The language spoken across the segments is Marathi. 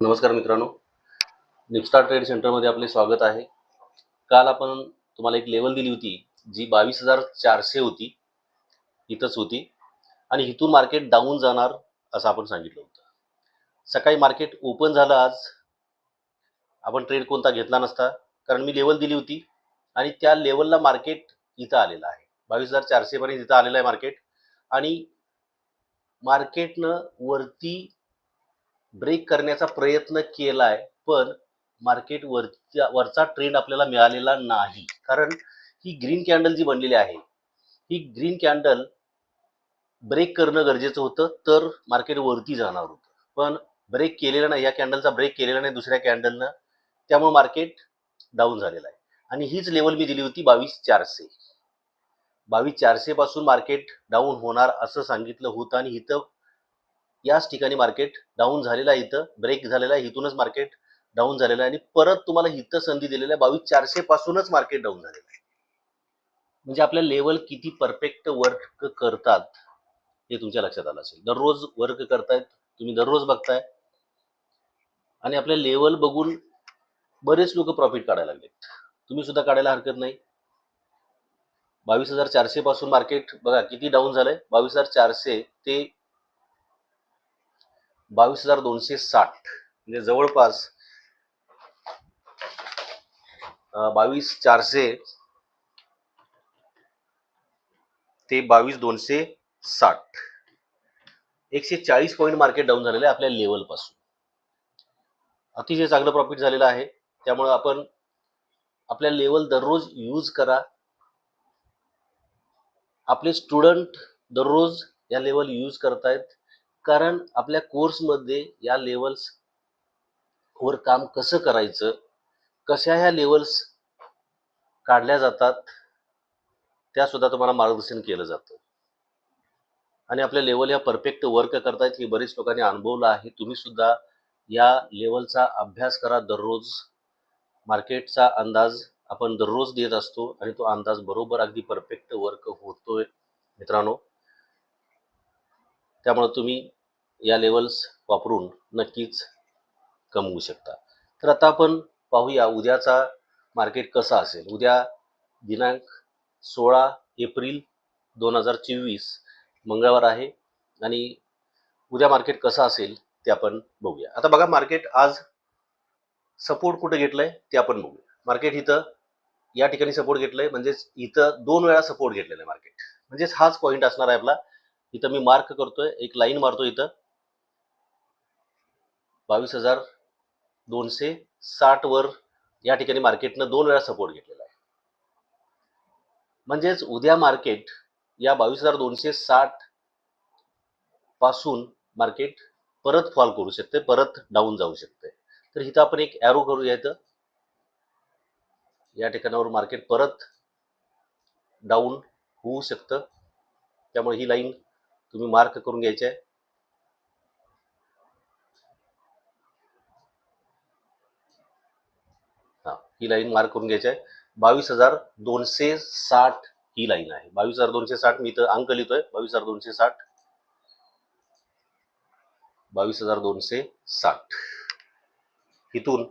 नमस्कार मित्रांनो. निपस्टार ट्रेड सेंटरमध्ये आपले स्वागत आहे. काल आपण तुम्हाला एक लेवल दिली होती जी बावीस हजार चारशे होती. इथंच होती. आणि इथून मार्केट डाऊन जाणार असं आपण सांगितलं होतं. सकाळी मार्केट ओपन झालं आज. आपण ट्रेड कोणता घेतला नसता. कारण मी लेवल दिली होती. आणि त्या लेवलला मार्केट इथं आलेलं आहे. बावीस हजार चारशेपर्यंत इथं आलेलं आहे मार्केट आणि मार्केटनं वरती ब्रेक करण्याचा प्रयत्न केलाय पण मार्केट वरच्या वरचा ट्रेंड आपल्याला मिळालेला नाही. कारण ही ग्रीन कॅन्डल जी बनलेली आहे ही ग्रीन कॅन्डल ब्रेक करणं गरजेचं होतं तर मार्केट वरती जाणार होतं. पण ब्रेक केलेला नाही या कॅन्डलचा ब्रेक केलेला नाही दुसऱ्या कॅन्डलनं त्यामुळे मार्केट डाऊन झालेलं आहे. आणि हीच लेवल मी दिली होती बावीस चारशे. बावीस चारशे पासून मार्केट डाऊन होणार असं सांगितलं होतं आणि इथं याच ठिकाणी मार्केट डाऊन झालेलं आहे इथं ब्रेक झालेला आहे इथूनच मार्केट डाऊन झालेलं आहे आणि परत तुम्हाला इथं संधी दिलेली आहे. बावीस चारशे पासूनच मार्केट डाऊन झालेलं आहे. म्हणजे आपल्या लेवल किती परफेक्ट वर्क करतात हे तुमच्या लक्षात आलं असेल. दररोज वर्क करतायत तुम्ही दररोज बघताय. आणि आपल्या लेवल बघून बरेच लोक प्रॉफिट काढायला लागलेत. तुम्ही सुद्धा काढायला हरकत नाही. बावीस हजार चारशे पासून मार्केट बघा किती डाऊन झालंय? बावीस हजार चारशे ते बावीस हजार दोनशे साठ म्हणजे जवळपास बावीस चारशे ते बावीस दोनशे साठ. एकशे चाळीस पॉईंट मार्केट डाऊन झालेलं आहे आपल्या लेवलपासून. अतिशय चांगलं प्रॉफिट झालेलं आहे. त्यामुळे आपण आपल्या लेवल दररोज यूज करा. आपले स्टुडंट दररोज या लेवल यूज करतायत. कारण आपल्या कोर्समध्ये या लेवल्स वर काम कसं करायचं कशा ह्या लेवल्स काढल्या जातात त्या सुद्धा तुम्हाला मार्गदर्शन केलं जातं. आणि आपल्या लेवल या परफेक्ट वर्क करतायत हे बरेच लोकांनी अनुभवलं आहे. तुम्ही सुद्धा या लेवलचा अभ्यास करा दररोज. मार्केटचा अंदाज आपण दररोज देत असतो आणि तो अंदाज बरोबर अगदी परफेक्ट वर्क होतोय मित्रांनो. त्यामुळे तुम्ही या लेवल्स वापरून नक्कीच कमवू शकता. तर आता आपण पाहूया उद्याचा मार्केट कसा असेल. उद्या दिनांक सोळा एप्रिल दोन हजार चोवीस मंगळवार आहे आणि उद्या मार्केट कसं असेल ते आपण बघूया. आता बघा मार्केट आज सपोर्ट कुठे घेतलंय ते आपण बघूया. मार्केट इथं या ठिकाणी सपोर्ट घेतलंय. म्हणजेच इथं दोन वेळा सपोर्ट घेतलेला आहे मार्केट म्हणजेच हाच पॉईंट असणार आहे आपला. इथं मी मार्क करतोय एक लाईन मारतो इथं. बावीस हजार दोनशे साठ वर या ठिकाणी मार्केटनं दोन वेळा सपोर्ट घेतलेला आहे. म्हणजेच उद्या मार्केट या बावीस हजार दोनशे साठपासून मार्केट परत फॉल करू शकते परत डाऊन जाऊ शकते. तर इथं आपण एक ॲरो करूया इथं. या ठिकाणावर मार्केट परत डाऊन होऊ शकतं. त्यामुळे ही लाईन तुम्ही मार्क करून घ्यायची आहे. ही लाईन मार्क करून घ्यायची आहे. बावीस हजार दोनशे साठ ही लाईन आहे. बावीस हजार दोनशे साठ मी इथं अंक लिहितोय. बावीस हजार दोनशे साठ. बावीस हजार दोनशे साठ. इथून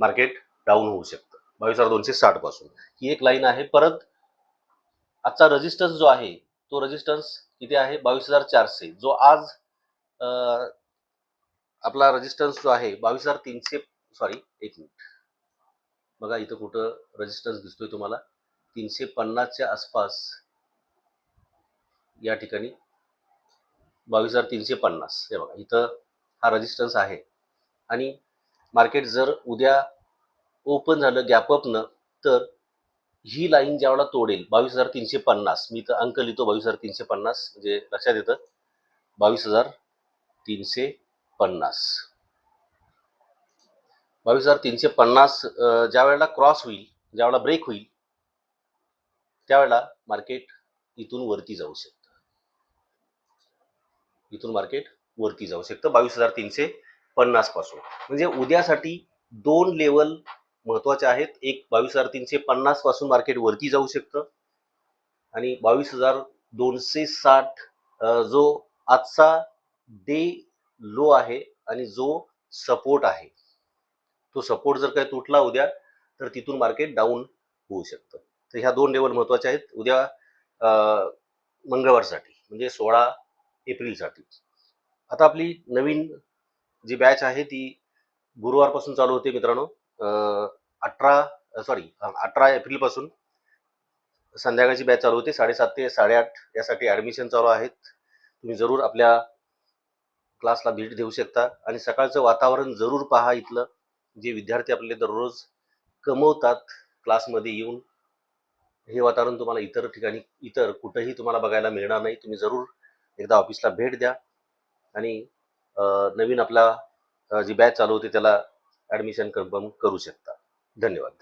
मार्केट डाऊन होऊ शकतं. बावीस हजार दोनशे साठपासून. ही एक लाईन आहे. परत आजचा रेजिस्टन्स जो आहे तो रेजिस्टन्स किती आहे बावीस हजार चारशे. जो आज आपला रेजिस्टन्स जो आहे बावीस हजार तीनशे सॉरी एक मिनिट. बघा इथं कुठं रेजिस्टन्स दिसतोय तुम्हाला. तीनशे पन्नासच्या आसपास या ठिकाणी बावीस हजार तीनशे पन्नास. हे बघा इथं हा रजिस्टन्स आहे. आणि मार्केट जर उद्या ओपन झालं गॅपअपनं तर ही लाईन ज्यावेळेला तोडेल बावीस हजार तीनशे पन्नास. मी इथं अंक लिहितो बावीस हजार तीनशे पन्नास. म्हणजे लक्षात येतं बावीस हजार तीनशे पन्नास. बावीस हजार तीनशे पन्नास ज्या वेळेला क्रॉस होईल ज्या वेळेला ब्रेक होईल त्यावेळेला मार्केट इथून वरती जाऊ शकतं. इथून मार्केट वरती जाऊ शकतं बावीस हजार तीनशे पन्नासपासून. म्हणजे उद्यासाठी दोन लेवल महत्त्वाचे आहेत. एक बावीस हजार तीनशे पन्नासपासून मार्केट वरती जाऊ शकतं आणि बावीस हजार दोनशे साठ जो आजचा डे लो आहे आणि जो सपोर्ट आहे. तो सपोर्ट जर काही तुटला उद्या तर तिथून मार्केट डाऊन होऊ शकतं. तर ह्या दोन लेवल महत्त्वाच्या आहेत. उद्या मंगळवारसाठी म्हणजे सोळा एप्रिलसाठी. आता आपली नवीन जी बॅच आहे ती गुरुवारपासून चालू होते मित्रांनो. अठरा सॉरी अठरा एप्रिलपासून संध्याकाळची बॅच चालू होते. साडेसात ते साडेआठ यासाठी ॲडमिशन चालू आहेत. तुम्ही जरूर आपल्या क्लासला भेट देऊ शकता. आणि सकाळचं वातावरण जरूर पहा इथलं. जे विद्यार्थी आपले दररोज कमवतात क्लासमध्ये येऊन हे वातावरण तुम्हाला इतर ठिकाणी इतर कुठंही तुम्हाला बघायला मिळणार नाही. तुम्ही जरूर एकदा ऑफिसला भेट द्या. आणि नवीन आपला जी बॅच चालू होते त्याला ॲडमिशन कन्फर्म करू शकता. धन्यवाद.